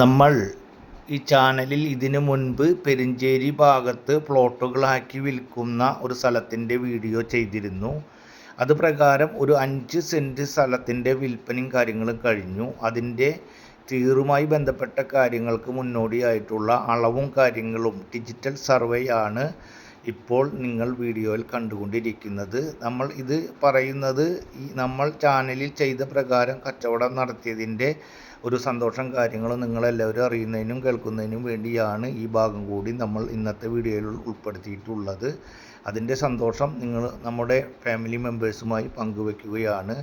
നമ്മൾ ഈ ചാനലിൽ ഇതിനു മുൻപ് പെരിഞ്ചേരി ഭാഗത്ത് പ്ലോട്ടുകളാക്കി വിൽക്കുന്ന ഒരു സ്ഥലത്തിന്റെ വീഡിയോ ചെയ്തിരുന്നു. അത് പ്രകാരം ഒരു അഞ്ച് സെന്റ് സ്ഥലത്തിന്റെ വിൽപ്പനയും കാര്യങ്ങളും കഴിഞ്ഞു. അതിന്റെ തീറുമായി ബന്ധപ്പെട്ട കാര്യങ്ങൾക്ക് മുന്നോടിയായിട്ടുള്ള അളവും കാര്യങ്ങളും ഡിജിറ്റൽ സർവേയാണ് ഇപ്പോൾ നിങ്ങൾ വീഡിയോയിൽ കണ്ടുകൊണ്ടിരിക്കുന്നത് നമ്മൾ ഇത് പറയുന്നത് ഈ നമ്മൾ ചാനലിൽ ചെയ്ത പ്രകാരം കച്ചവടം നടത്തിയതിന്റെ ഒരു സന്തോഷം കാര്യങ്ങളും നിങ്ങളെല്ലാവരും അറിയുന്നതിനും കേൾക്കുന്നതിനും വേണ്ടിയാണ് ഈ ഭാഗം കൂടി നമ്മൾ ഇന്നത്തെ വീഡിയോയിൽ ഉൾപ്പെടുത്തിയിട്ടുള്ളത്. അതിന്റെ സന്തോഷം നിങ്ങൾ നമ്മുടെ ഫാമിലി മെമ്പേഴ്സുമായി പങ്കുവെക്കുകയാണ്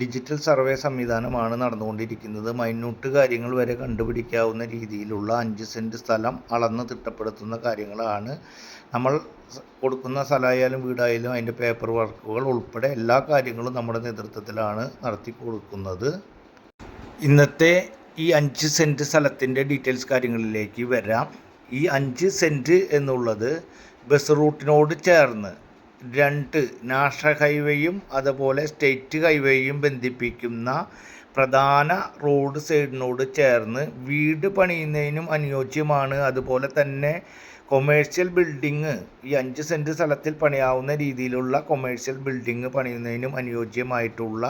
ഡിജിറ്റൽ സർവേ സംവിധാനമാണ് നടന്നുകൊണ്ടിരിക്കുന്നത്. മൈന്യൂട്ട് കാര്യങ്ങൾ വരെ കണ്ടുപിടിക്കാവുന്ന രീതിയിലുള്ള അഞ്ച് സെന്റ് സ്ഥലം അളന്ന് തിട്ടപ്പെടുത്തുന്ന കാര്യങ്ങളാണ്. നമ്മൾ കൊടുക്കുന്ന സ്ഥലമായാലും വീടായാലും അതിന്റെ പേപ്പർ വർക്കുകൾ ഉൾപ്പെടെ എല്ലാ കാര്യങ്ങളും നമ്മുടെ നേതൃത്വത്തിലാണ് നടത്തി കൊടുക്കുന്നത്. ഇന്നത്തെ ഈ അഞ്ച് സെന്റ് സ്ഥലത്തിന്റെ ഡീറ്റെയിൽസ് കാര്യങ്ങളിലേക്ക് വരാം. ഈ അഞ്ച് സെന്റ് എന്നുള്ളത് ബസ് റൂട്ടിനോട് ചേർന്ന് രണ്ട് നാഷണൽ ഹൈവേയും അതുപോലെ സ്റ്റേറ്റ് ഹൈവേയും ബന്ധിപ്പിക്കുന്ന പ്രധാന റോഡ് സൈഡിനോട് ചേർന്ന് വീട് പണിയുന്നതിനും അനുയോജ്യമാണ്. അതുപോലെ തന്നെ കൊമേഴ്ഷ്യൽ ബിൽഡിങ് ഈ അഞ്ച് സെന്റ് സ്ഥലത്തിൽ പണിയാവുന്ന രീതിയിലുള്ള കൊമേഴ്ഷ്യൽ ബിൽഡിങ് പണിയുന്നതിനും അനുയോജ്യമായിട്ടുള്ള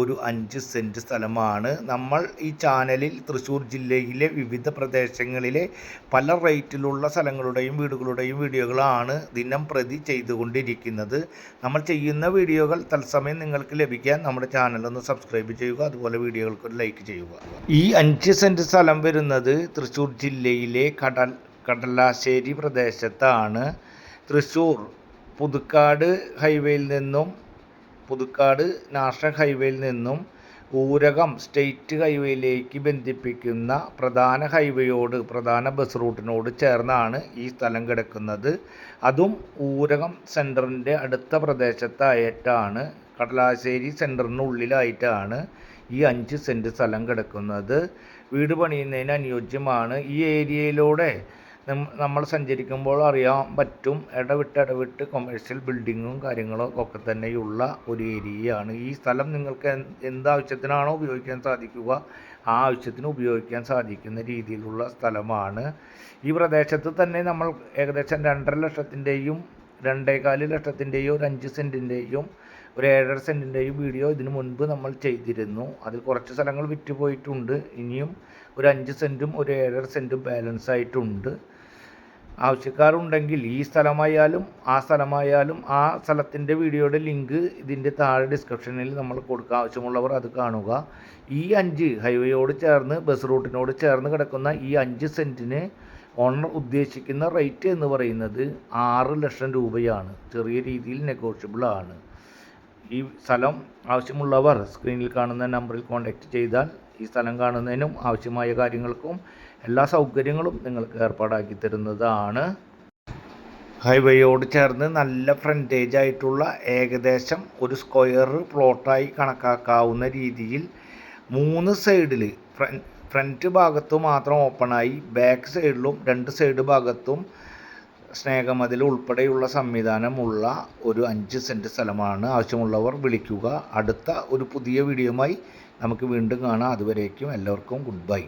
ഒരു അഞ്ച് സെന്റ് സ്ഥലമാണ്. നമ്മൾ ഈ ചാനലിൽ തൃശ്ശൂർ ജില്ലയിലെ വിവിധ പ്രദേശങ്ങളിലെ പല റേറ്റിലുള്ള സ്ഥലങ്ങളുടെയും വീടുകളുടെയും വീഡിയോകളാണ് ദിനം പ്രതി ചെയ്തുകൊണ്ടിരിക്കുന്നത്. നമ്മൾ ചെയ്യുന്ന വീഡിയോകൾ തത്സമയം നിങ്ങൾക്ക് ലഭിക്കാൻ നമ്മുടെ ചാനൽ ഒന്ന് സബ്സ്ക്രൈബ് ചെയ്യുക അതുപോലെ വീഡിയോകൾക്ക് ഒരു ലൈക്ക് ചെയ്യുക. ഈ അഞ്ച് സെന്റ് സ്ഥലം വരുന്നത് തൃശ്ശൂർ ജില്ലയിലെ കടൽ കടലാശ്ശേരി പ്രദേശത്താണ്. തൃശ്ശൂർ പുതുക്കാട് ഹൈവേയിൽ നിന്നും പുതുക്കാട് നാഷണൽ ഹൈവേയിൽ നിന്നും ഊരകം സ്റ്റേറ്റ് ഹൈവേയിലേക്ക് ബന്ധിപ്പിക്കുന്ന പ്രധാന ഹൈവേയോട് പ്രധാന ബസ് റൂട്ടിനോട് ചേർന്നാണ് ഈ സ്ഥലം കിടക്കുന്നത്. അതും ഊരകം സെന്ററിന്റെ അടുത്ത പ്രദേശത്തായിട്ടാണ് കടലാശ്ശേരി സെന്ററിനുള്ളിലായിട്ടാണ് ഈ അഞ്ച് സെന്റ് സ്ഥലം കിടക്കുന്നത്. വീട് പണിയുന്നതിന് അനുയോജ്യമാണ്. ഈ ഏരിയയിലൂടെ നമ്മൾ സഞ്ചരിക്കുമ്പോൾ അറിയാൻ പറ്റും ഇടവിട്ട് ഇടവിട്ട് കൊമേഴ്ഷ്യൽ ബിൽഡിങ്ങും കാര്യങ്ങളും ഒക്കെ തന്നെയുള്ള ഒരു ഏരിയയാണ്. ഈ സ്ഥലം നിങ്ങൾക്ക് എന്താവശ്യത്തിനാണോ ഉപയോഗിക്കാൻ സാധിക്കുക ആ ആവശ്യത്തിന് ഉപയോഗിക്കാൻ സാധിക്കുന്ന രീതിയിലുള്ള സ്ഥലമാണ്. ഈ പ്രദേശത്ത് തന്നെ നമ്മൾ ഏകദേശം രണ്ടര ലക്ഷത്തിന്റെയും രണ്ടേകാൽ ലക്ഷത്തിന്റെയും ഒരു അഞ്ച് സെന്റിന്റെയും ഒരു ഏഴര സെന്റിന്റെയും വീഡിയോ ഇതിനു മുൻപ് നമ്മൾ ചെയ്തിരുന്നു. അതിൽ കുറച്ച് സ്ഥലങ്ങൾ വിറ്റുപോയിട്ടുണ്ട് ഇനിയും ഒരു അഞ്ച് സെന്റും ഒരു ഏഴര സെന്റും ബാലൻസ് ആയിട്ടുണ്ട്. ആവശ്യക്കാരുണ്ടെങ്കിൽ ഈ സ്ഥലമായാലും ആ സ്ഥലമായാലും ആ സ്ഥലത്തിന്റെ വീഡിയോയുടെ ലിങ്ക് ഇതിന്റെ താഴെ ഡിസ്ക്രിപ്ഷനിൽ നമ്മൾ കൊടുക്കുക ആവശ്യമുള്ളവർ അത് കാണുക. ഈ അഞ്ച് ഹൈവേയോട് ചേർന്ന് ബസ് റൂട്ടിനോട് ചേർന്ന് കിടക്കുന്ന ഈ അഞ്ച് സെന്റിന് ഓണർ ഉദ്ദേശിക്കുന്ന റേറ്റ് എന്ന് പറയുന്നത് ആറ് ലക്ഷം രൂപയാണ്. ചെറിയ രീതിയിൽ നെഗോഷ്യബിൾ ആണ്. ഈ സ്ഥലം ആവശ്യമുള്ളവർ സ്ക്രീനിൽ കാണുന്ന നമ്പറിൽ കോൺടാക്റ്റ് ചെയ്താൽ ഈ സ്ഥലം കാണുന്നതിനും ആവശ്യമായ കാര്യങ്ങൾക്കും എല്ലാ സൗകര്യങ്ങളും നിങ്ങൾക്ക് ഏർപ്പാടാക്കി തരുന്നതാണ്. ഹൈവേയോട് ചേർന്ന് നല്ല ഫ്രണ്ടേജ് ആയിട്ടുള്ള ഏകദേശം ഒരു സ്ക്വയർ പ്ലോട്ടായി കണക്കാക്കാവുന്ന രീതിയിൽ മൂന്ന് സൈഡിൽ ഫ്രണ്ട് ഭാഗത്തു മാത്രം ഓപ്പണായി ബാക്ക് സൈഡിലും രണ്ട് സൈഡ് ഭാഗത്തും സ്നേഹമതിൽ ഉൾപ്പെടെയുള്ള സംവിധാനമുള്ള ഒരു അഞ്ച് സെന്റ് സ്ഥലമാണ്. ആവശ്യമുള്ളവർ വിളിക്കുക. അടുത്ത ഒരു പുതിയ വീഡിയോയുമായി നമുക്ക് വീണ്ടും കാണാം. അതുവരേക്കും എല്ലാവർക്കും ഗുഡ് ബൈ.